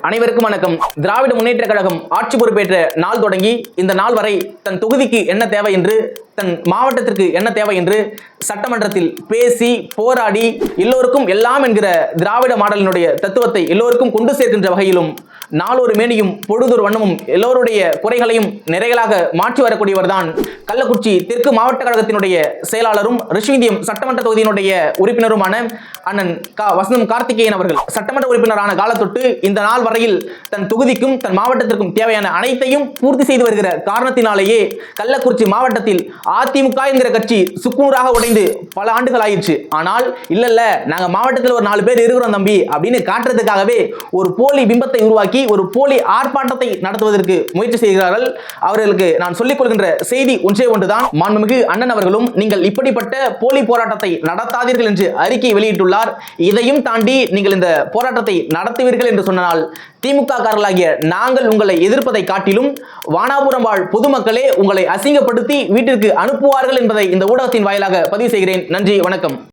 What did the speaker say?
அனைவருக்கும் வணக்கம். திராவிட முன்னேற்ற கழகம் ஆட்சி பொறுப்பேற்ற நாள் தொடங்கி இந்த நாள் வரை தன் தொகுதிக்கு என்ன தேவை என்று தன் மாவட்டத்திற்கு என்ன தேவை என்று சட்டமன்றத்தில் பேசி போராடி எல்லோருக்கும் எல்லாம் என்கிற திராவிட மாடலினுடைய தத்துவத்தை எல்லோருக்கும் கொண்டு சேர்க்கின்ற வகையிலும் நாளொரு மேனியும் பொழுதொரு வண்ணமும் எல்லோருடைய குறைகளையும் நிறைகளாக மாற்றி வரக்கூடியவர் தான் கள்ளக்குறிச்சி தெற்கு மாவட்ட கழகத்தினுடைய செயலாளரும் ரிஷிந்தியம் சட்டமன்ற தொகுதியினுடைய உறுப்பினருமான அண்ணன் கா வசந்தம் கார்த்திகேயன் அவர்கள் சட்டமன்ற உறுப்பினரான காலத்தொட்டு இந்த நாள் வரையில் தன் தொகுதிக்கும் தன் மாவட்டத்திற்கும் தேவையான அனைத்தையும் பூர்த்தி செய்து வருகிற காரணத்தினாலேயே கள்ளக்குறிச்சி மாவட்டத்தில் அதிமுக என்கிற கட்சி சுக்குநூறாக உடைந்து பல ஆண்டுகள் ஆயிடுச்சு. ஆனால் இல்ல இல்ல நாங்க மாவட்டத்தில் ஒரு நாலு பேர் இருக்கிறோம் தம்பி அப்படின்னு காட்டுறதுக்காகவே ஒரு போலி பிம்பத்தை உருவாக்கி ஒரு போலி ஆர்ப்பாட்டத்தை நடத்துவதற்கு முயற்சி செய்கிறார்கள். அவர்களுக்கு நான் சொல்லிக் கொள்கின்ற செய்தி ஒன்றே ஒன்றுதான். மாண்புமிகு அண்ணன் அவர்களும் நீங்கள் இப்படிப்பட்ட போலி போராட்டத்தை நடத்தாதீர்கள் என்று அறிக்கை வெளியிட்டுள்ள வெளியிட்டுள்ளார் இதையும் தாண்டி நீங்கள் இந்த போராட்டத்தை நடத்துவீர்கள் என்று சொன்னால் திமுக காரர்களாகிய நாங்கள் உங்களை எதிர்ப்பதை காட்டிலும் வானாபுரம் வாழ் பொதுமக்களே உங்களை அசிங்கப்படுத்தி வீட்டிற்கு அனுப்புவார்கள் என்பதை இந்த ஊடகத்தின் வாயிலாக பதிவு செய்கிறேன். நன்றி வணக்கம்.